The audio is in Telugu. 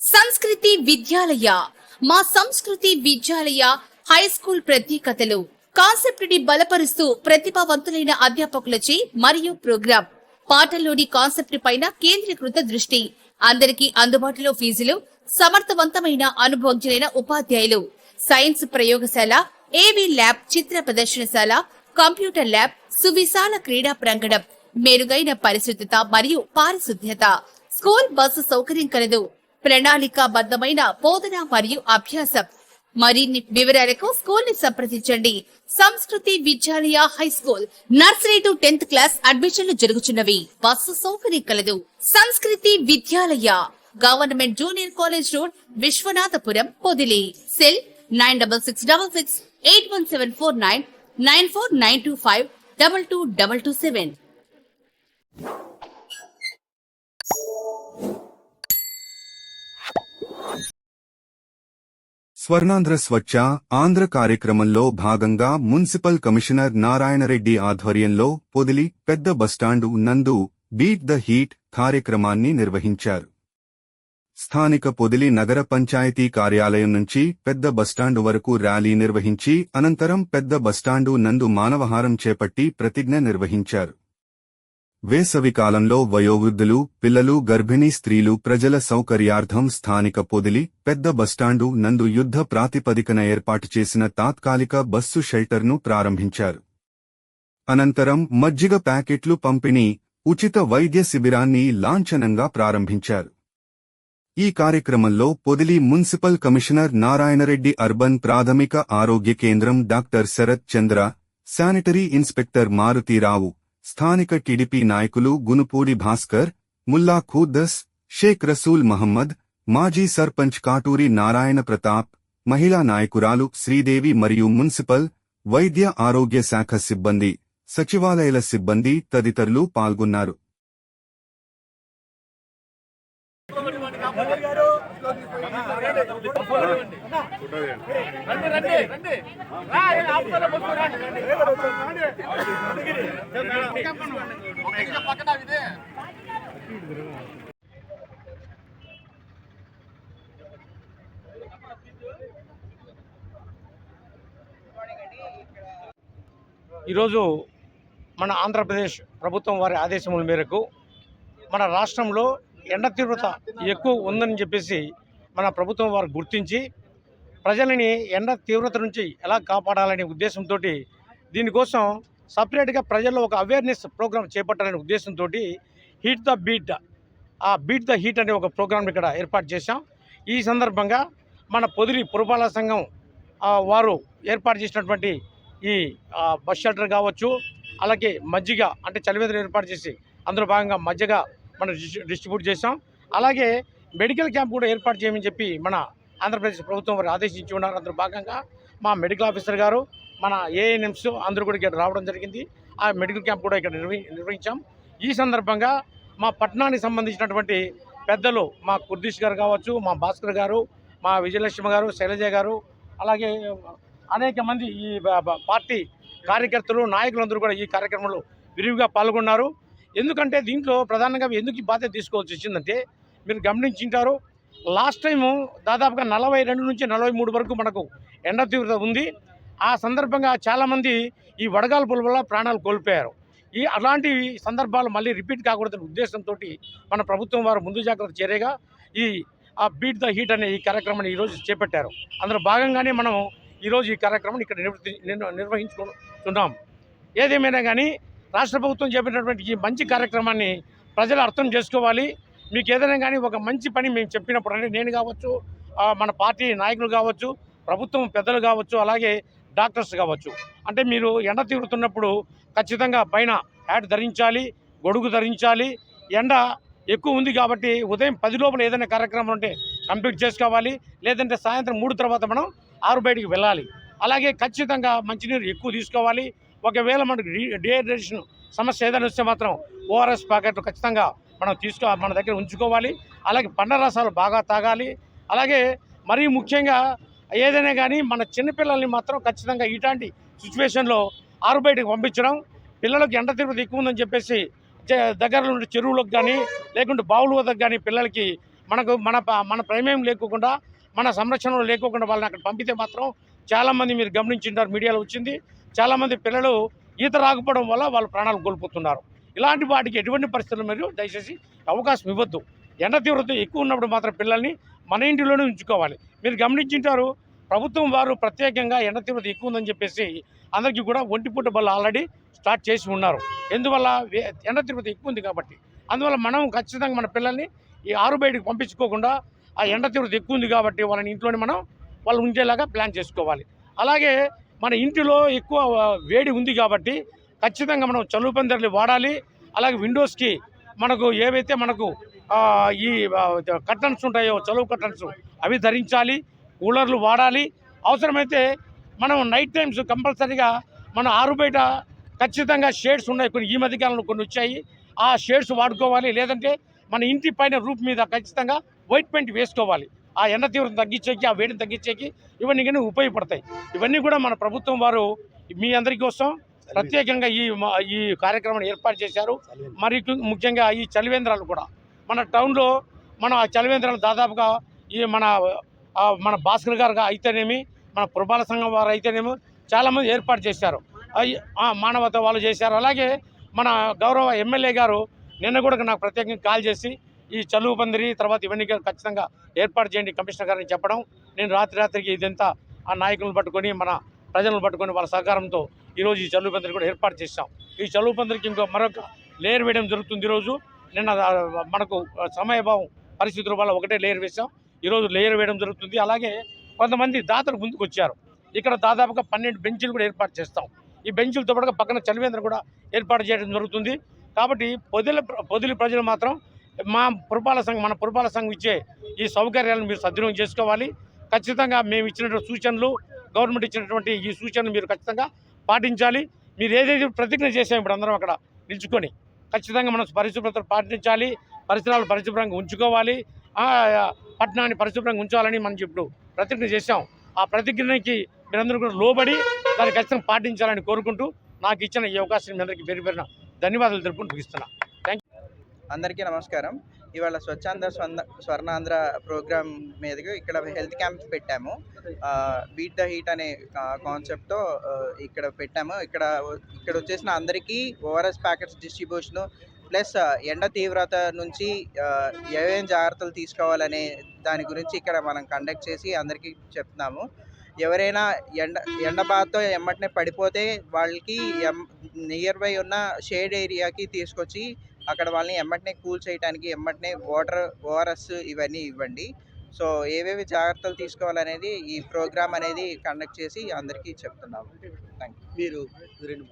సంస్కృతి విద్యాలయ. మా సంస్కృతి విద్యాలయ హై స్కూల్ ప్రత్యేకతలు. కాన్సెప్ట్ని బలపరుస్తూ ప్రతిభావంతులైన అధ్యాపకులచే మరియు ప్రోగ్రాం. పాఠంలోని కాన్సెప్ట్ పైన కేంద్రీకృత దృష్టి. అందరికీ అందుబాటులో ఫీజులు సమర్థవంతమైన అనుభవజ్ఞులైన ఉపాధ్యాయులు. సైన్స్ ప్రయోగశాల ఏవి ల్యాబ్ చిత్ర ప్రదర్శనశాల కంప్యూటర్ ల్యాబ్ సువిశాల క్రీడా ప్రాంగణం. మెరుగైన పరిశుద్ధత మరియు పారిశుద్ధ్యత. స్కూల్ బస్సు సౌకర్యం కలదు. ప్రణాళికాబద్ధమైన బోధన మరియు అభ్యాసం. మరిన్ని వివరాలకు స్కూల్ని సంప్రదించండి. Sanskriti Vidyalaya high school nursery to tenth class అడ్మిషన్లు జరుగుతున్నవి బస్సు సౌకర్యం కలదు. Sanskriti Vidyalaya government junior college road Vishwanathapuram Podili. Cell nine double six double six eight one seven four nine nine four nine two five double two double two seven. Swarnandhra Swachh Andhra కార్యక్రమంలో భాగంగా మున్సిపల్ కమిషనర్ నారాయణరెడ్డి ఆధ్వర్యంలో పొదిలి పెద్ద బస్టాండు నందు బీట్ ద హీట్ కార్యక్రమాన్ని నిర్వహించారు. స్థానిక పొదిలి నగర పంచాయతీ కార్యాలయం నుంచి పెద్ద బస్టాండు వరకు ర్యాలీ నిర్వహించి అనంతరం పెద్ద బస్టాండు నందు మానవహారం చేపట్టి ప్రతిజ్ఞ నిర్వహించారు. వేసవి కాలంలో వయోవృద్ధులు పిల్లలు గర్భిణీ స్త్రీలు ప్రజల సౌకర్యార్థం స్థానిక పొదిలి పెద్ద బస్టాండు నందు యుద్ధ ప్రాతిపదికన ఏర్పాటు చేసిన తాత్కాలిక బస్సు షెల్టర్ను ప్రారంభించారు. అనంతరం మజ్జిగ ప్యాకెట్లు పంపిణీ ఉచిత వైద్య శిబిరాన్ని లాంఛనంగా ప్రారంభించారు. ఈ కార్యక్రమంలో Podili municipal commissioner Narayanareddy urban ప్రాథమిక ఆరోగ్య కేంద్రం doctor Sharath Chandra sanitary inspector Marutirao స్థానిక టీడీపీ నాయకులు గునుపూడి భాస్కర్ ముల్లా ఖూద్దస్ షేక్ రసూల్ మహమ్మద్ మాజీ సర్పంచ్ కాటూరి నారాయణ ప్రతాప్ మహిళా నాయకురాలు శ్రీదేవి మరియు మున్సిపల్ వైద్య ఆరోగ్య శాఖ సిబ్బంది సచివాలయాల సిబ్బంది తదితరులు పాల్గొన్నారు. ఈరోజు మన ఆంధ్రప్రదేశ్ ప్రభుత్వం వారి ఆదేశముల మేరకు మన రాష్ట్రంలో ఎండ తీవ్రత ఎక్కువ ఉందని చెప్పేసి మన ప్రభుత్వం వారు గుర్తించి ప్రజలని ఎండ తీవ్రత నుంచి ఎలా కాపాడాలనే ఉద్దేశంతో దీనికోసం సపరేట్గా ప్రజల్లో ఒక అవేర్నెస్ ప్రోగ్రామ్ చేపట్టాలనే ఉద్దేశంతో హీట్ ద బీట్ ఆ బీట్ ద హీట్ అనే ఒక ప్రోగ్రామ్ ఇక్కడ ఏర్పాటు చేశాం. ఈ సందర్భంగా మన పొదిలి పురపాలక సంఘం వారు ఏర్పాటు చేసినటువంటి ఈ బస్ షెల్టర్ కావచ్చు అలాగే మజ్జిగ అంటే చలివేదలు ఏర్పాటు చేసి అందులో భాగంగా మజ్జిగ మనం డిస్ట్రిబ్యూట్ చేసాం అలాగే మెడికల్ క్యాంప్ కూడా ఏర్పాటు చేయమని చెప్పి మన ఆంధ్రప్రదేశ్ ప్రభుత్వం వారు ఆదేశించి ఉన్నారు. అందులో భాగంగా మా మెడికల్ ఆఫీసర్ గారు మన ఏఎన్ఎంస్ అందరూ కూడా ఇక్కడ రావడం జరిగింది. ఆ మెడికల్ క్యాంప్ కూడా ఇక్కడ నిర్వహి నిర్వహించాం. ఈ సందర్భంగా మా పట్టణానికి సంబంధించినటువంటి పెద్దలు మా కుర్దీష్ గారు కావచ్చు మా భాస్కర్ గారు మా విజయలక్ష్మి గారు శైలజ గారు అలాగే అనేక మంది ఈ పార్టీ కార్యకర్తలు నాయకులందరూ కూడా ఈ కార్యక్రమంలో విరివిగా పాల్గొన్నారు. ఎందుకంటే దీంట్లో ప్రధానంగా ఎందుకు ఈ బాధ్యత తీసుకోవాల్సి వచ్చిందంటే మీరు గమనించింటారు లాస్ట్ టైము దాదాపుగా నలభై రెండు నుంచి నలభై మూడు వరకు మనకు ఎండ తీవ్రత ఉంది. ఆ సందర్భంగా చాలామంది ఈ వడగాల్పుల వల్ల ప్రాణాలు కోల్పోయారు. ఈ అలాంటి సందర్భాలు మళ్ళీ రిపీట్ కాకూడదనే ఉద్దేశంతో మన ప్రభుత్వం వారు ముందు జాగ్రత్త చర్యగా ఈ ఆ బీట్ ద హీట్ అనే ఈ కార్యక్రమాన్ని ఈరోజు చేపట్టారు. అందులో భాగంగానే మనం ఈరోజు ఈ కార్యక్రమం ఇక్కడ నిర్వ- నిర్వహించుకుంటున్నాం. ఏదేమైనా కానీ రాష్ట్ర ప్రభుత్వం చేపట్టినటువంటి ఈ మంచి కార్యక్రమాన్ని ప్రజలు అర్థం చేసుకోవాలి. మీకు ఏదైనా కానీ ఒక మంచి పని మేము చెప్పినప్పుడు అంటే నేను కావచ్చు మన పార్టీ నాయకులు కావచ్చు ప్రభుత్వం పెద్దలు కావచ్చు అలాగే డాక్టర్స్ కావచ్చు. అంటే మీరు ఎండ తీరుతున్నప్పుడు ఖచ్చితంగా పైన హ్యాట్ ధరించాలి గొడుగు ధరించాలి. ఎండ ఎక్కువ ఉంది కాబట్టి ఉదయం పది లోపల ఏదైనా కార్యక్రమం ఉంటే కంప్లీట్ చేసుకోవాలి. లేదంటే సాయంత్రం మూడు తర్వాత మనం ఆరు బయటికి వెళ్ళాలి. అలాగే ఖచ్చితంగా మంచినీరు ఎక్కువ తీసుకోవాలి. ఒకవేళ మనకు డిహైడ్రేషన్ సమస్య ఏదైనా వస్తే మాత్రం ఓఆర్ఎస్ ప్యాకెట్లు ఖచ్చితంగా మనం తీసుకో మన దగ్గర ఉంచుకోవాలి. అలాగే పండ్ల రసాలు బాగా తాగాలి. అలాగే మరీ ముఖ్యంగా ఏదైనా కానీ మన చిన్నపిల్లల్ని మాత్రం ఖచ్చితంగా ఇలాంటి సిచ్యువేషన్లో ఆరు బయటకు పంపించడం పిల్లలకు ఎండ తీవ్రత ఎక్కువ ఉందని చెప్పేసి చే- దగ్గరలో ఉండే చెరువులకు కానీ లేకుంటే బావుల వద్దకు కానీ పిల్లలకి మనకు మన మన ప్రమేయం లేకోకుండా మన సంరక్షణలో లేకోకుండా వాళ్ళని అక్కడ పంపితే మాత్రం చాలామంది మీరు గమనించింటారు మీడియాలో వచ్చింది. చాలామంది పిల్లలు ఈత రాకపోవడం వల్ల వాళ్ళు ప్రాణాలు కోల్పోతున్నారు. ఇలాంటి వాటికి ఎటువంటి పరిస్థితులు మీరు దయచేసి అవకాశం ఇవ్వద్దు. ఎండ తీవ్రత ఎక్కువ ఉన్నప్పుడు మాత్రం పిల్లల్ని మన ఇంటిలోనే ఉంచుకోవాలి. మీరు గమనించింటారు ప్రభుత్వం వారు ప్రత్యేకంగా ఎండ తీవ్రత ఎక్కువ ఉందని చెప్పేసి అందరికీ కూడా ఒంటిపూట బల్ల ఆల్రెడీ స్టార్ట్ చేసి ఉన్నారు. ఎందువల్ల? వే- ఎండ తీవ్రత ఎక్కువ ఉంది కాబట్టి. అందువల్ల మనం ఖచ్చితంగా మన పిల్లల్ని ఈ ఆరు బయటకు పంపించుకోకుండా ఆ ఎండ తీవ్రత ఎక్కువ ఉంది కాబట్టి వాళ్ళని ఇంట్లోనే మనం వాళ్ళు ఉంచేలాగా ప్లాన్ చేసుకోవాలి. అలాగే మన ఇంటిలో ఎక్కువ వేడి ఉంది కాబట్టి ఖచ్చితంగా మనం చలువు పందిర్లు వాడాలి. అలాగే విండోస్కి మనకు ఏవైతే మనకు ఈ కర్టన్స్ ఉంటాయో చలువు కర్టన్స్ అవి ధరించాలి కూలర్లు వాడాలి. అవసరమైతే మనం నైట్ టైమ్స్ కంపల్సరీగా మన ఆరు బయట ఖచ్చితంగా షేడ్స్ ఉన్నాయి. కొన్ని ఈ మధ్యకాలంలో కొన్ని వచ్చాయి. ఆ షేడ్స్ వాడుకోవాలి. లేదంటే మన ఇంటి పైన రూప్ మీద ఖచ్చితంగా వైట్ పెయింట్ వేసుకోవాలి. ఆ ఎండ తీవ్రత తగ్గించేకి ఆ వేడిని తగ్గించేకి ఇవన్నీ కానీ ఉపయోగపడతాయి. ఇవన్నీ కూడా మన ప్రభుత్వం వారు మీ అందరి కోసం ప్రత్యేకంగా ఈ ఈ కార్యక్రమాన్ని ఏర్పాటు చేశారు. మరి ముఖ్యంగా ఈ చలివేంద్రాలు కూడా. మన టౌన్లో మన ఆ చలివేంద్రాలు దాదాపుగా ఈ మన మన భాస్కర్ గారు అయితేనేమి మన పురపాల సంఘం వారు అయితేనేమి చాలామంది ఏర్పాటు చేశారు. మానవత వాళ్ళు చేశారు. అలాగే మన గౌరవ ఎమ్మెల్యే గారు నిన్న కూడా నాకు ప్రత్యేకంగా కాల్ చేసి ఈ చలువు పందిరి తర్వాత ఇవన్నీ ఖచ్చితంగా ఏర్పాటు చేయండి కమిషనర్ గారిని చెప్పడం. నేను రాత్రి రాత్రికి ఇదంతా ఆ నాయకులను పట్టుకొని మన ప్రజలను పట్టుకొని వాళ్ళ సహకారంతో ఈరోజు ఈ చలువు పందిరి కూడా ఏర్పాటు చేశాం. ఈ చలువు పందిరికి ఇంకో మరొక లేయర్ వేయడం జరుగుతుంది ఈరోజు. నిన్న మనకు సమయభావం పరిస్థితుల వల్ల ఒకటే లేయర్ వేసాం ఈరోజు లేయర్ వేయడం జరుగుతుంది. అలాగే కొంతమంది దాతలు ముందుకు వచ్చారు. ఇక్కడ దాదాపుగా పన్నెండు బెంచీలు కూడా ఏర్పాటు చేస్తాం. ఈ బెంచీలతో పాటుగా పక్కన చలివేంద్రం కూడా ఏర్పాటు చేయడం జరుగుతుంది. కాబట్టి పొదిలి పొదిలి ప్రజలు మాత్రం మా పురపాలక సంఘం మన పురపాలక సంఘం ఇచ్చే ఈ సౌకర్యాలను మీరు సద్వినియోగం చేసుకోవాలి. ఖచ్చితంగా మేము ఇచ్చినటువంటి సూచనలు గవర్నమెంట్ ఇచ్చినటువంటి ఈ సూచనలు మీరు ఖచ్చితంగా పాటించాలి. మీరు ఏదైతే ప్రతిజ్ఞ చేసాం ఇప్పుడు అందరం అక్కడ నిల్చుకొని ఖచ్చితంగా మనం పరిశుభ్రత పాటించాలి పరిసరాలు పరిశుభ్రంగా ఉంచుకోవాలి పట్టణాన్ని పరిశుభ్రంగా ఉంచాలని మనం ఇప్పుడు ప్రతిజ్ఞ చేశాం. ఆ ప్రతిజ్ఞకి మీరందరూ కూడా లోబడి దాన్ని ఖచ్చితంగా పాటించాలని కోరుకుంటూ నాకు ఇచ్చిన ఈ అవకాశం మీ అందరికీ పేరు పేరున ధన్యవాదాలు తెలుపుకుంటూ ముగిస్తున్నా. అందరికీ నమస్కారం. ఇవాళ స్వచ్ఛాంధ్ర స్వర్ణాంధ్ర ప్రోగ్రామ్ మీదకి ఇక్కడ హెల్త్ క్యాంప్ పెట్టాము. బీట్ ద హీట్ అనే కాన్సెప్ట్తో ఇక్కడ పెట్టాము. ఇక్కడ ఇక్కడ వచ్చేసిన అందరికీ ఓఆర్ఎస్ ప్యాకెట్స్ డిస్ట్రిబ్యూషను ప్లస్ ఎండ తీవ్రత నుంచి ఏమేం జాగ్రత్తలు తీసుకోవాలనే దాని గురించి ఇక్కడ మనం కండక్ట్ చేసి అందరికీ చెప్తున్నాము. ఎవరైనా ఎండ ఎండ బాధతో ఎమ్మటనే పడిపోతే వాళ్ళకి ఎం నియర్ బై ఉన్న షేడ్ ఏరియాకి తీసుకొచ్చి అక్కడ వాళ్ళని ఎమ్మటనే కూల్ చేయడానికి ఎమ్మటనే వాటర్ ఓఆర్ఎస్ ఇవన్నీ ఇవ్వండి. సో ఏవేవి జాగ్రత్తలు తీసుకోవాలనేది ఈ ప్రోగ్రామ్ అనేది కండక్ట్ చేసి అందరికీ చెప్తున్నాము. థ్యాంక్ యూ మీరు రెండు